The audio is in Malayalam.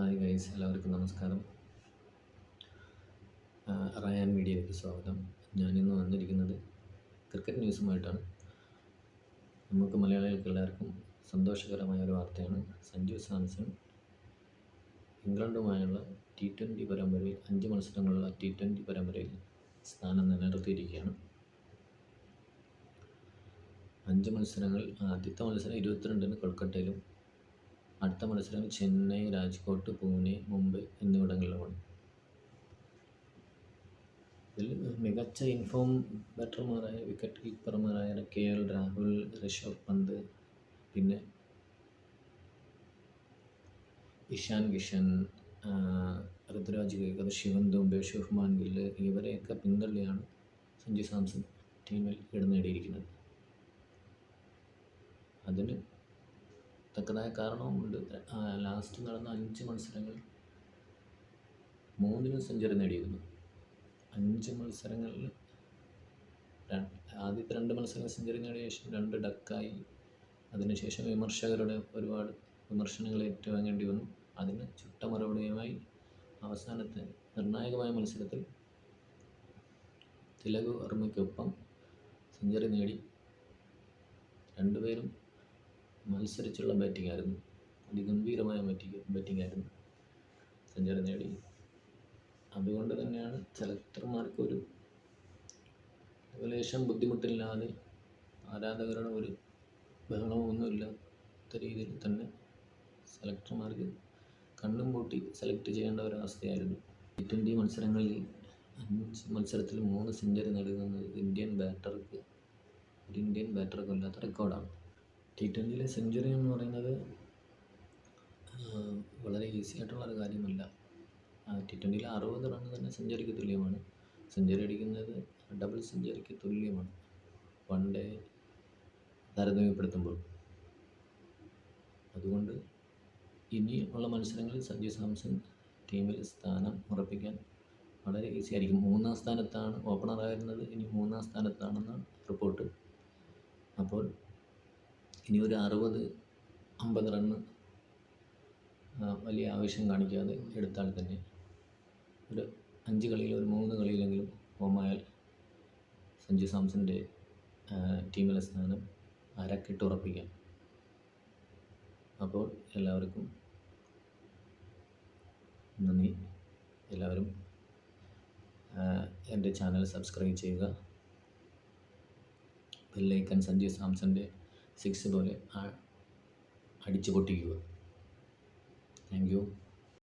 ഹായ് ഗൈസ് എല്ലാവർക്കും നമസ്കാരം. റയാൻ മീഡിയയിലേക്ക് സ്വാഗതം. ഞാനിന്ന് വന്നിരിക്കുന്നത് ക്രിക്കറ്റ് ന്യൂസുമായിട്ടാണ്. നമുക്ക് മലയാളികൾക്ക് എല്ലാവർക്കും സന്തോഷകരമായ ഒരു വാർത്തയാണ്. സഞ്ജു സാംസൺ ഇംഗ്ലണ്ടുമായുള്ള ടി ട്വന്റി പരമ്പരയിൽ അഞ്ച് മത്സരങ്ങളുള്ള ടി ട്വന്റി പരമ്പരയിൽ സ്ഥാനം നിലനിർത്തിയിരിക്കുകയാണ്. അഞ്ച് മത്സരങ്ങൾ ആദ്യത്തെ മത്സരം ഇരുപത്തിരണ്ടിന് കൊൽക്കത്തയിലും അടുത്ത മത്സരം ചെന്നൈ രാജ്കോട്ട് പൂനെ മുംബൈ എന്നിവിടങ്ങളിലുമാണ് ഇതിൽ മികച്ച ഇൻഫോം ബാറ്റർമാരായ വിക്കറ്റ് കീപ്പർമാരായ കെ എൽ രാഹുൽ ഋഷഭ് പന്ത് പിന്നെ ഇഷാൻ കിഷൻ ഋതുരാജ് കേക്കർ ശിവൻ ദുബെ ഷുഹ്മാൻ ഗില്ല് ഇവരെയൊക്കെ പിന്തള്ളിയാണ് സഞ്ജു സാംസൺ ടീമിൽ ഇടം നേടിയിരിക്കുന്നത്. അതിന് തക്കതായ കാരണവുമുണ്ട്. ലാസ്റ്റ് നടന്ന അഞ്ച് മത്സരങ്ങൾ മൂന്നിനും സെഞ്ചുറി നേടിയിരുന്നു. അഞ്ച് മത്സരങ്ങളിൽ ആദ്യത്തെ രണ്ട് മത്സരങ്ങൾ സെഞ്ചുറി നേടിയ ശേഷം രണ്ട് ഡക്കായി. അതിനുശേഷം വിമർശകരുടെ ഒരുപാട് വിമർശനങ്ങൾ ഏറ്റുവാങ്ങേണ്ടി വന്നു. അതിന് ചുട്ട മറുപടിയുമായി അവസാനത്തെ നിർണായകമായ മത്സരത്തിൽ തിലക് വർമ്മയ്ക്കൊപ്പം സെഞ്ചുറി നേടി. രണ്ടുപേരും മത്സരിച്ചുള്ള ബാറ്റിംഗ് ആയിരുന്നു അതിഗംഭീരമായ ബാറ്റിംഗ് ബാറ്റിംഗ് ആയിരുന്നു സെഞ്ചുറി നേടി. അതുകൊണ്ട് തന്നെയാണ് സെലക്ടർമാർക്ക് ഒരു ലേശം ബുദ്ധിമുട്ടില്ലാതെ ആരാധകരുടെ ഒരു ബഹളമൊന്നുമില്ലാത്ത രീതിയിൽ തന്നെ സെലക്ടർമാർക്ക് കണ്ണും പൂട്ടി സെലക്ട് ചെയ്യേണ്ട ഒരവസ്ഥയായിരുന്നു ടി ട്വന്റി മത്സരങ്ങളിൽ അഞ്ച് മത്സരത്തിൽ മൂന്ന് സെഞ്ചുറി നേടുന്നത് ഇന്ത്യൻ ബാറ്റർക്ക് ഒരു ഇന്ത്യൻ ബാറ്റർക്ക് ഇല്ലാത്ത റെക്കോർഡാണ് ടി ട്വന്റിയിലെ സെഞ്ചുറി എന്ന് പറയുന്നത് വളരെ ഈസി ആയിട്ടുള്ള ഒരു കാര്യമല്ല ടി ട്വന്റിയിലെ അറുപത് റൺ തന്നെ സെഞ്ചുറിക്ക് തുല്യമാണ്. സെഞ്ചുറി അടിക്കുന്നത് ഡബിൾ സെഞ്ചുറിക്ക് തുല്യമാണ്. വൺ ഡേ താരതമ്യപ്പെടുത്തുമ്പോൾ. അതുകൊണ്ട് ഇനിയുള്ള മത്സരങ്ങളിൽ സഞ്ജു സാംസൺ ടീമിൽ സ്ഥാനം ഉറപ്പിക്കാൻ വളരെ ഈസി ആയിരിക്കും. മൂന്നാം സ്ഥാനത്താണ് ഓപ്പണറായിരുന്നത് ഇനി മൂന്നാം സ്ഥാനത്താണെന്നാണ് റിപ്പോർട്ട് അപ്പോൾ ഇനി ഒരു അറുപത് അമ്പത് റണ്ണ് വലിയ ആവശ്യം കാണിക്കാതെ എടുത്താൽ തന്നെ ഒരു അഞ്ച് കളിയിൽ ഒരു മൂന്ന് കളിയിലെങ്കിലും ഹോമായാൽ സഞ്ജു സാംസന്റെ ടീമിലെ സ്ഥാനം അരക്കിട്ട് ഉറപ്പിക്കാം. അപ്പോൾ എല്ലാവർക്കും നന്ദി. എല്ലാവരും എന്റെ ചാനൽ സബ്സ്ക്രൈബ് ചെയ്യുക. ബെല്ലൈക്കൺ സഞ്ജു സാംസന്റെ സിക്സ് പോലെ അടിച്ചു പൊട്ടിക്കുക താങ്ക് യു.